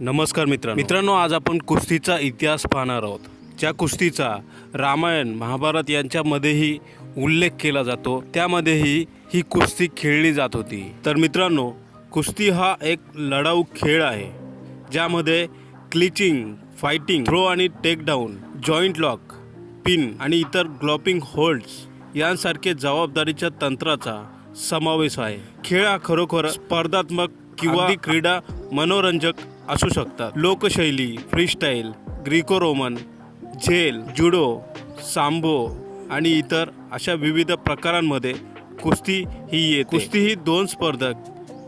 नमस्कार मित्रांनो. मित्रांनो आज आपण कुस्तीचा इतिहास पाहणार आहोत. ज्या कुस्तीचा रामायण महाभारत यांच्यामध्येही उल्लेख केला जातो त्यामध्येही ही कुस्ती खेळली जात होती. तर मित्रांनो कुस्ती हा एक लढाऊ खेळ आहे ज्यामध्ये क्लिचिंग फायटिंग थ्रो आणि टेकडाऊन जॉईंट लॉक पिन आणि इतर ग्लॉपिंग होल्ड्स यांसारखे जबाबदारीच्या तंत्राचा समावेश आहे. खेळ हा खरोखर स्पर्धात्मक किंवा क्रीडा मनोरंजक असू शकतात. लोकशैली फ्रीस्टाईल ग्रीको रोमन झेल जुडो सांबो आणि इतर अशा विविध प्रकारांमध्ये कुस्ती ही येते. कुस्ती ही दोन स्पर्धक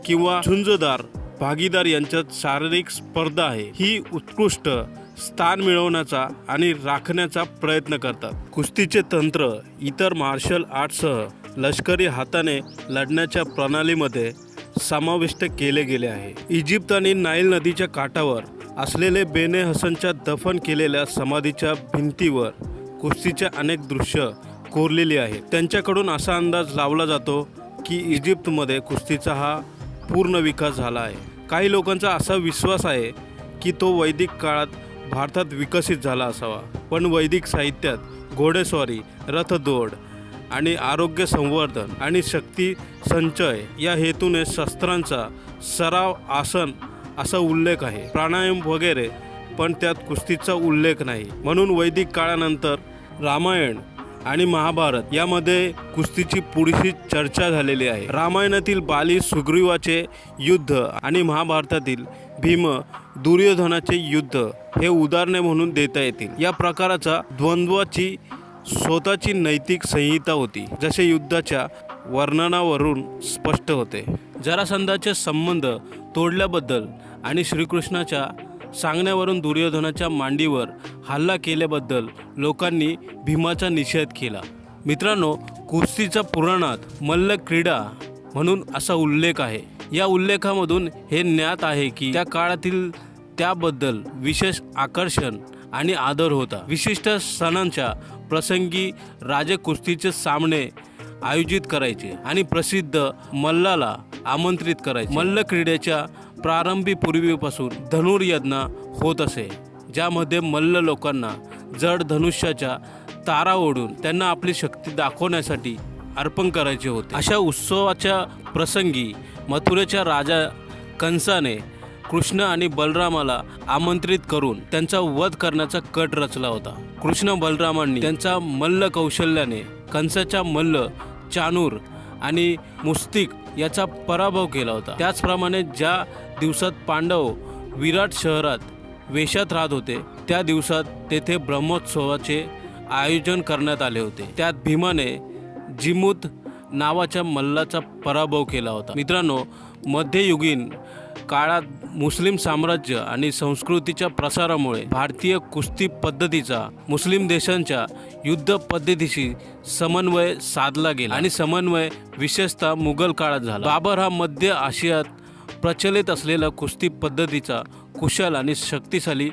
किंवा झुंजदार भागीदार यांच्यात शारीरिक स्पर्धा आहे. ही उत्कृष्ट स्थान मिळवण्याचा आणि राखण्याचा प्रयत्न करतात. कुस्तीचे तंत्र इतर मार्शल आर्टसह लष्करी हाताने लढण्याच्या प्रणालीमध्ये समाविष्ट केले गेले आहे. इजिप्त आणि नाईल नदीच्या काठावर असलेले बेने हसनच्या दफन केलेल्या समाधीच्या भिंतीवर कुस्तीचे अनेक दृश्य कोरलेली आहेत त्यांच्याकडून असा अंदाज लावला जातो की इजिप्तमध्ये कुस्तीचा हा पूर्ण विकास झाला आहे. काही लोकांचा असा विश्वास आहे की तो वैदिक काळात भारतात विकसित झाला असावा. पण वैदिक साहित्यात घोडेस्वारी रथदौड आणि आरोग्य संवर्धन आणि शक्ती संचय या हेतूने शस्त्रांचा सराव आसन असा उल्लेख आहे. प्राणायाम वगैरे पण त्यात कुस्तीचा उल्लेख नाही. म्हणून वैदिक काळानंतर रामायण आणि महाभारत यामध्ये कुस्तीची पुढीशी चर्चा झालेली आहे. रामायणातील बाली सुग्रीवाचे युद्ध आणि महाभारतातील भीम दुर्योधनाचे युद्ध हे उदाहरणे म्हणून देता येतील. या प्रकाराचा द्वंद्वाची स्वतःची नैतिक संहिता होती जसे युद्धाच्या वर्णनावरून स्पष्ट होते. जरासंधाचे संबंध तोडल्याबद्दल आणि श्रीकृष्णाच्या सांगण्यावरून दुर्योधनाच्या मांडीवर हल्ला केल्याबद्दल लोकांनी भीमाचा निषेध केला. मित्रांनो कुस्तीच्या पुराणात मल्ल क्रीडा म्हणून असा उल्लेख आहे. या उल्लेखामधून हे ज्ञात आहे की त्या काळातील त्याबद्दल विशेष आकर्षण आणि आदर होता. विशिष्ट सणांच्या प्रसंगी राजे कुस्तीचे सामने आयोजित करायचे आणि प्रसिद्ध मल्लाला आमंत्रित करायचे. मल्ल क्रीडेच्या प्रारंभी पूर्वीपासून धनुर्यज्ञ होत असे ज्यामध्ये मल्ल लोकांना जड धनुष्याच्या तारा ओढून त्यांना आपली शक्ती दाखवण्यासाठी अर्पण करायचे होते. अशा उत्सवाच्या प्रसंगी मथुरेच्या राजा कंसाने कृष्ण आणि बलरामाला आमंत्रित करून त्यांचा वध करण्याचा कट रचला होता. कृष्ण बलरामांनी त्यांचा मल्ल कौशल्याने कंसाच्या मल्ल चानूर आणि मुस्तिक याचा पराभव केला होता. त्याचप्रमाणे ज्या दिवसात पांडव विराट शहरात वेशात राहत होते त्या दिवसात तेथे ब्रह्मोत्सवाचे आयोजन करण्यात आले होते. त्यात भीमाने जिमूत नावाच्या मल्लाचा पराभव केला होता. मित्रांनो मध्ययुगीन काळात मुस्लिम साम्राज्य आणि संस्कृतीच्या प्रसारामुळे भारतीय कुस्ती पद्धतीचा मुस्लिम देशांच्या युद्ध पद्धतीशी समन्वय साधला गेला आणि समन्वय विशेषतः मुघल काळात झाला. बाबर हा मध्य आशियात प्रचलित असलेला कुस्ती पद्धतीचा कुशल आणि शक्तिशाली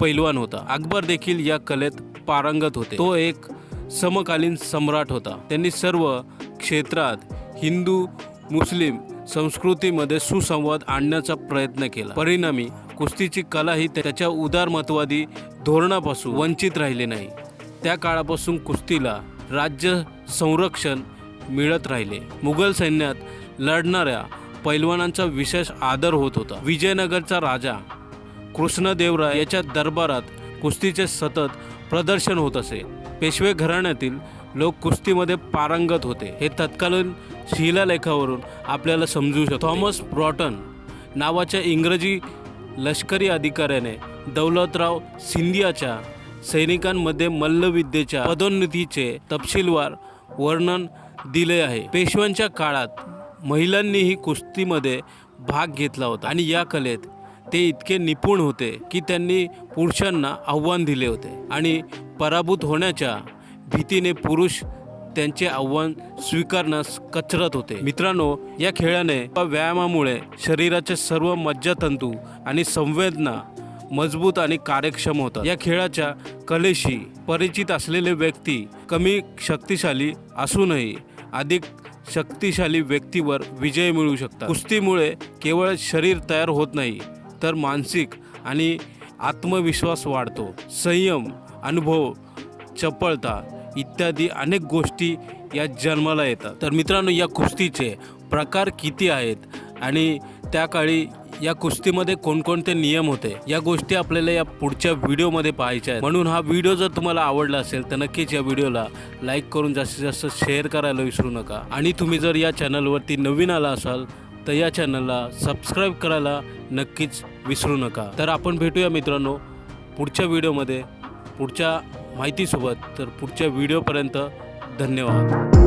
पैलवान होता. अकबर देखील या कलेत पारंगत होते. तो एक समकालीन सम्राट होता. त्यांनी सर्व क्षेत्रात हिंदू मुस्लिम संस्कृतीमध्ये सुसंवाद आणण्याचा प्रयत्न केला. परिणामी कुस्तीची कला ही त्याच्या उदारमतवादी धोरणापासून वंचित राहिली नाही. त्या काळापासून कुस्तीला राज्य संरक्षण मिळत राहिले. मुघल सैन्यात लढणाऱ्या पैलवानांचा विशेष आदर होत होता. विजयनगरचा राजा कृष्णदेवराय याच्या दरबारात कुस्तीचे सतत प्रदर्शन होत असे. पेशवे घराण्यातील लोक कुस्तीमध्ये पारंगत होते. हे तत्कालीन शिलालेखावरून आपल्याला समजू शकतो. थॉमस ब्रॉटन नावाच्या इंग्रजी लष्करी अधिकाऱ्याने दौलतराव सिंधियाच्या सैनिकांमध्ये मल्लविद्येच्या पदोन्नतीचे तपशीलवार वर्णन दिले आहे. पेशव्यांच्या काळात महिलांनीही कुस्तीमध्ये भाग घेतला होता आणि या कलेत ते इतके निपुण होते की त्यांनी पुरुषांना आव्हान दिले होते आणि पराभूत होण्याच्या भीतीने पुरुष त्यांचे आव्हान स्वीकारण्यास कचरत होते. मित्रांनो या खेळाने व व्यायामामुळे शरीराचे सर्व मज्जातंतू आणि संवेदना मजबूत आणि कार्यक्षम होतात. या खेळाच्या कलेशी परिचित असलेले व्यक्ती कमी शक्तिशाली असूनही अधिक शक्तिशाली व्यक्तीवर विजय मिळू शकतात. कुस्तीमुळे केवळ शरीर तयार होत नाही तर मानसिक आणि आत्मविश्वास वाढतो. संयम अनुभव चपळता इत्यादी अनेक गोष्टी या जन्माला येतात. तर मित्रांनो या कुस्तीचे प्रकार किती आहेत आणि त्या काळी या कुस्तीमध्ये कोणकोणते नियम होते या गोष्टी आपल्याला या पुढच्या व्हिडिओमध्ये पाहायच्या आहेत. म्हणून हा व्हिडिओ जर तुम्हाला आवडला असेल तर नक्कीच या व्हिडिओला लाईक करून जास्तीत जास्त शेअर करायला विसरू नका. आणि तुम्ही जर या चॅनलवरती नवीन आला असाल तर या चॅनलला सबस्क्राईब करायला नक्कीच विसरू नका. तर आपण भेटूया मित्रांनो पुढच्या व्हिडिओमध्ये. पुढच्या माहितीसोबत तर पुढच्या व्हिडिओपर्यंत धन्यवाद.